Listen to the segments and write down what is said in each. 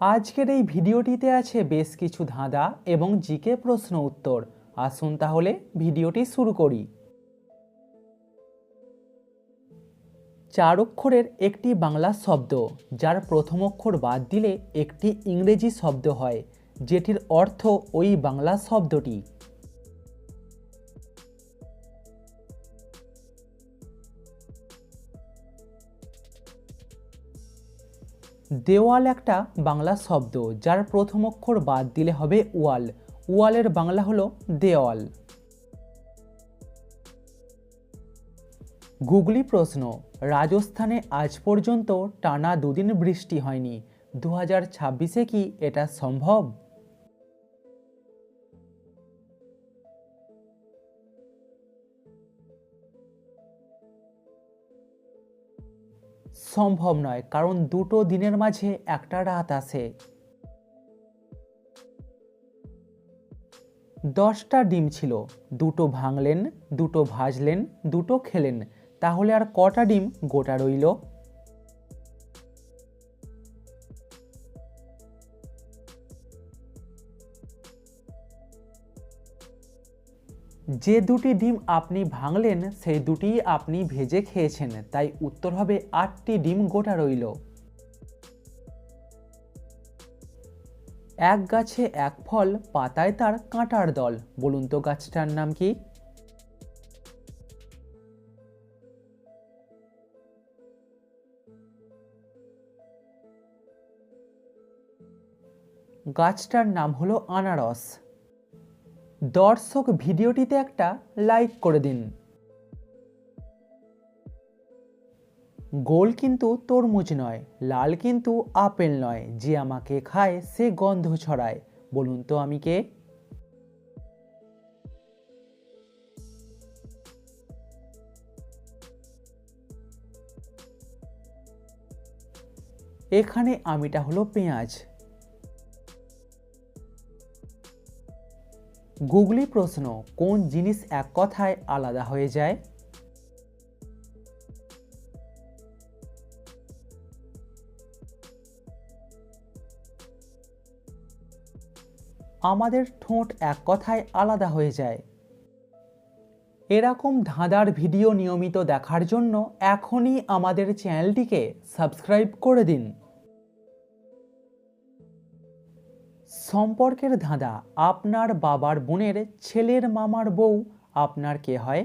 আজকের এই ভিডিওটিতে আছে বেশ কিছু ধাঁধা এবং জিকে প্রশ্ন উত্তর। আসুন তাহলে ভিডিওটি শুরু করি। চার অক্ষরের একটি বাংলা শব্দ, যার প্রথম অক্ষর বাদ দিলে একটি ইংরেজি শব্দ হয়, যেটির অর্থ ওই বাংলা শব্দটি। দেওয়াল একটা বাংলা শব্দ, যার প্রথম অক্ষর বাদ দিলে হবে ওয়াল। ওয়ালের বাংলা হলো দেওয়াল। গুগলি প্রশ্ন, রাজস্থানে আজ পর্যন্ত টানা দুদিন বৃষ্টি হয়নি দু হাজার ছাব্বিশে কি এটা সম্ভব? সম্ভব নয়, কারণ দুটো দিনের মাঝে একটা রাত আসে দশটা ডিম ছিল, দুটো ভাঙলেন, দুটো ভাজলেন, দুটো খেলেন, তাহলে আর কটা ডিম গোটা রইল? যে দুটি ডিম আপনি ভাঙলেন, সেই দুটি আপনি ভেজে খেয়েছেন, তাই উত্তর হবে আটটি ডিম গোটা রইল। এক গাছে এক ফল, পাতায় তার কাঁটার দল। বলুন তো গাছটার নাম কি? গাছটার নাম হলো আনারস। দর্শক ভিডিওটিতে একটা লাইক করে দিন। গোল কিন্তু তরমুজ নয়, লাল কিন্তু আপেল নয়, যে আমাকে খায় সে গন্ধ ছড়ায়। বলুন তো আমি কে? এখানে আমিটা হলো পেঁয়াজ। গুগলি প্রশ্ন কোন জিনিস এক কথায় আলাদা হয়ে যায়? আমাদের ঠোঁট এক কথায় আলাদা হয়ে যায়। এরকম ধাঁধার ভিডিও নিয়মিত দেখার জন্য এখনই আমাদের চ্যানেলটিকে সাবস্ক্রাইব করে দিন। সম্পর্কের ধাঁধা আপনার বাবার বোনের ছেলের মামার বউ আপনার কে হয়?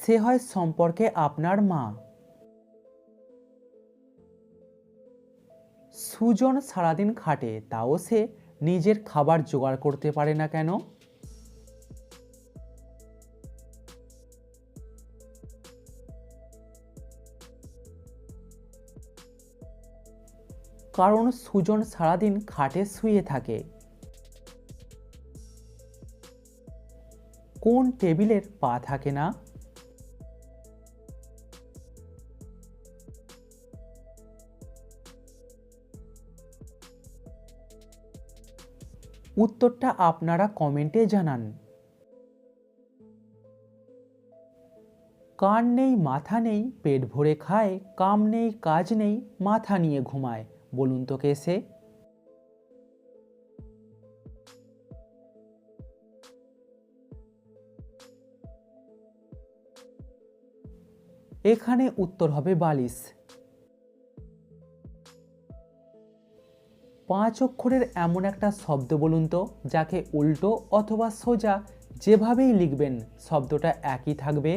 সে হয় সম্পর্কে আপনার মা। সুজন সারাদিন খাটে, তাও সে নিজের খাবার জোগাড় করতে পারে না কেন? কারণ সুজন সারাদিন খাটে শুয়ে থাকে। কোন টেবিলের পা থাকে না? উত্তরটা আপনারা কমেন্টে জানান। কান নেই, মাথা নেই, পেট ভরে খায়, কাম নেই, কাজ নেই, মাথা নিয়ে ঘুমায়। বলুন তো কে সে? এখানে উত্তর হবে বালিশ। পাঁচ অক্ষরের এমন একটা শব্দ বলুন তো, যাকে উল্টো অথবা সোজা যেভাবেই লিখবেন, শব্দটা একই থাকবে।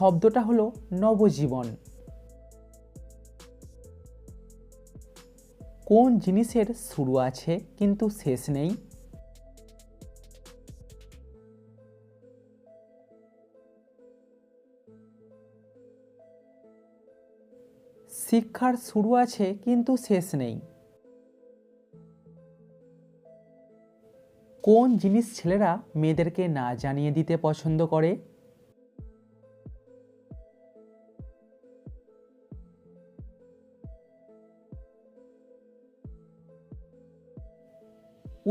শব্দটা হলো নবজীবন। কোন জিনিসের শুরু আছে কিন্তু শেষ নেই? শিক্ষার শুরু আছে কিন্তু শেষ নেই। কোন জিনিস ছেলেরা মেয়েদেরকে না জানিয়ে দিতে পছন্দ করে?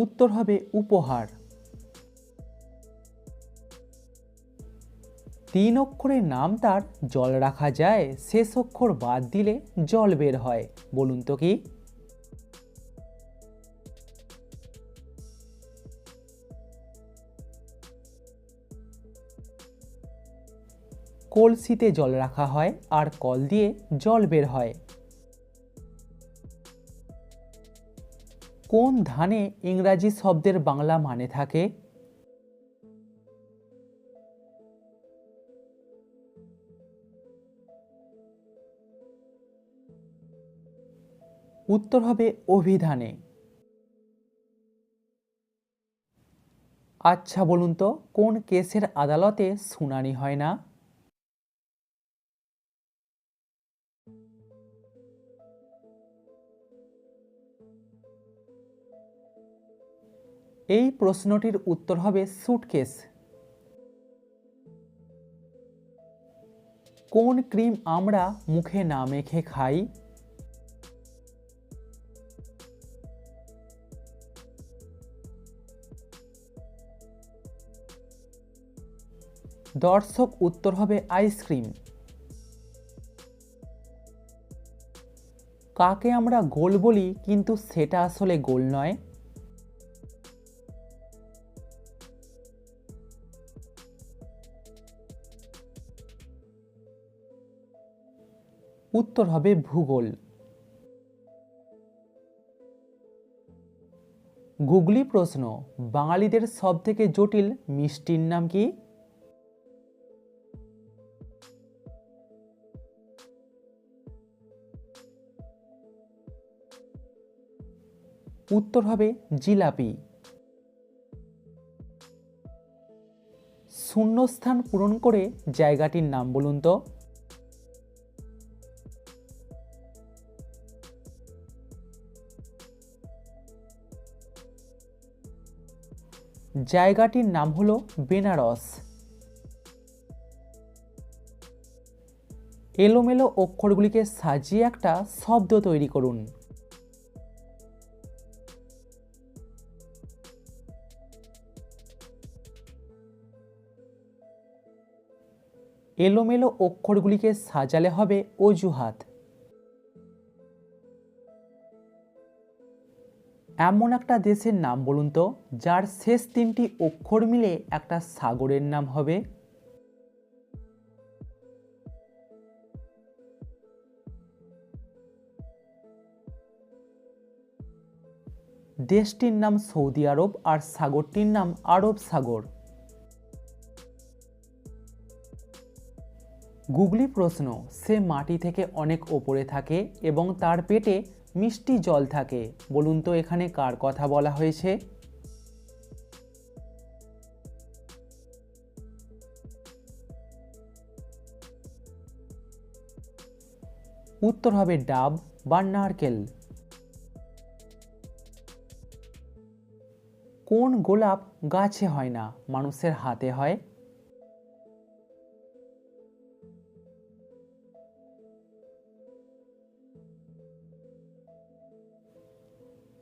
উত্তর হবে উপহার। তিন অক্ষরের নাম তার, জল রাখা যায়, শেষ অক্ষর বাদ দিলে জল বের হয়। বলুন তো কি? কলসিতে জল রাখা হয় আর কল দিয়ে জল বের হয়। কোন ধানে ইংরাজি শব্দের বাংলা মানে থাকে? উত্তর হবে অভিধানে। আচ্ছা বলুন তো, কোন কেসের আদালতে শুনানি হয় না? এই প্রশ্নটির উত্তর হবে সুটকেস কোন ক্রিম আমরা মুখে না মেখে খাই? দর্শক, উত্তর হবে আইসক্রিম কাকে আমরা গোল বলি, কিন্তু সেটা আসলে গোল নয়। উত্তর হবে ভূগোল। গুগলি প্রশ্ন, বাঙালিদের সব থেকে জটিল মিষ্টির নাম কি? উত্তর হবে জিলাপি। শূন্যস্থান পূরণ করে জায়গাটির নাম বলুন তো। জায়গাটির নাম হলো বেনারস। এলোমেলো অক্ষরগুলিকে সাজিয়ে একটা শব্দ তৈরি করুন। এলোমেলো অক্ষরগুলিকে সাজালে হবে অজুহাত। এমন একটা দেশের নাম বলুন তো, যার শেষ তিনটি অক্ষর মিলে একটা সাগরের নাম হবে। দেশটির নাম সৌদি আরব আর সাগরটির নাম আরব সাগর। গুগলি প্রশ্ন, সে মাটি থেকে অনেক ওপরে থাকে এবং তার পেটে মিষ্টি জল থাকে। বলুন তো এখানে কার কথা বলা হয়েছে? উত্তর হবে ডাব বা নারকেল। কোন গোলাপ গাছে হয় না? মানুষের হাতে হয়।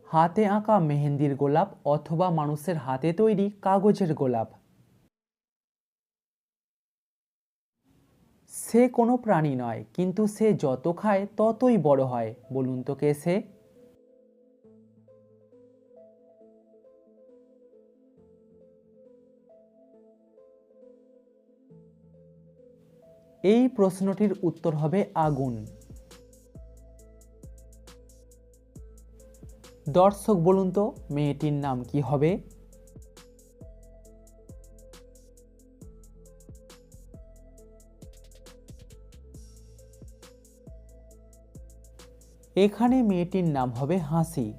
হাতে আঁকা মেহেন্দির গোলাপ অথবা মানুষের হাতে তৈরি কাগজের গোলাপ। সে কোনো প্রাণী নয়, কিন্তু সে যত খায় ততই বড় হয়, বলুন তো কে সে? এই প্রশ্নটির উত্তর হবে আগুন। দর্শক বলুন তো, মেয়েটির নাম কি হবে? এখানে মেয়েটির নাম হবে হাসি।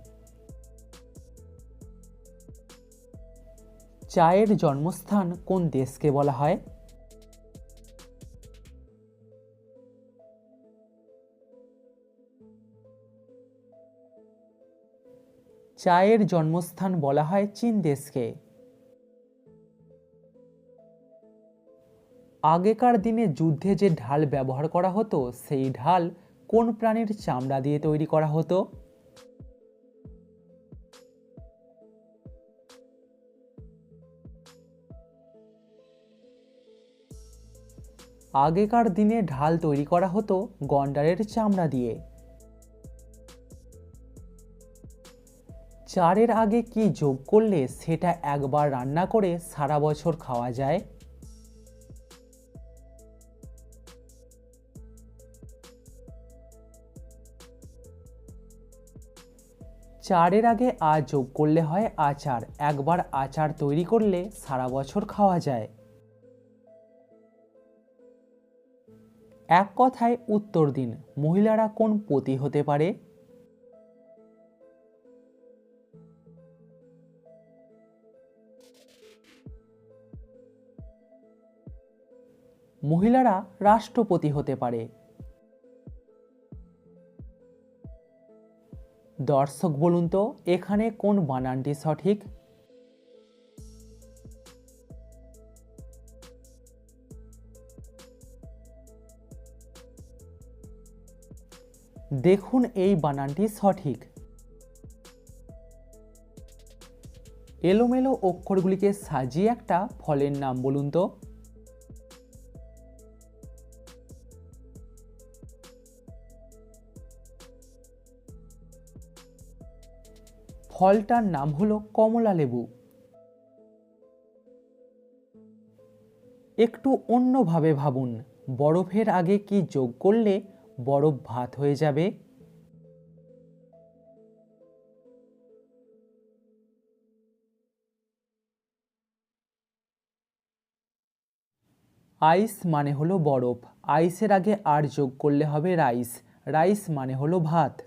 চায়ের জন্মস্থান কোন দেশকে বলা হয়? চায়ের জন্মস্থান বলা হয় চীন দেশকে। আগেকার দিনে যুদ্ধে যে ঢাল ব্যবহার করা হতো, সেই ঢাল কোন প্রাণীর চামড়া দিয়ে তৈরি করা হতো? আগেকার দিনে ঢাল তৈরি করা হতো গন্ডারের চামড়া দিয়ে। চারের আগে কি যোগ করলে সেটা একবার রান্না করে সারা বছর খাওয়া যায়? চারের আগে আ যোগ করলে হয় আচার। একবার আচার তৈরি করলে সারা বছর খাওয়া যায়। এক কথায় উত্তর দিন। মহিলারা কোন পতি হতে পারে? মহিলারা রাষ্ট্রপতি হতে পারে। দর্শক বলুন তো, এখানে কোন বানানটি সঠিক? দেখুন এই বানানটি সঠিক। এলোমেলো অক্ষরগুলিকে সাজিয়ে একটা ফলের নাম বলুন তো। ফলটার নাম হলো কমলা লেবু। একটু অন্যভাবে ভাবুন, বরফের আগে কি যোগ করলে বরফ ভাত হয়ে যাবে? আইস মানে হলো বরফ। আইসের আগে আর যোগ করলে হবে রাইস। রাইস মানে হলো ভাত।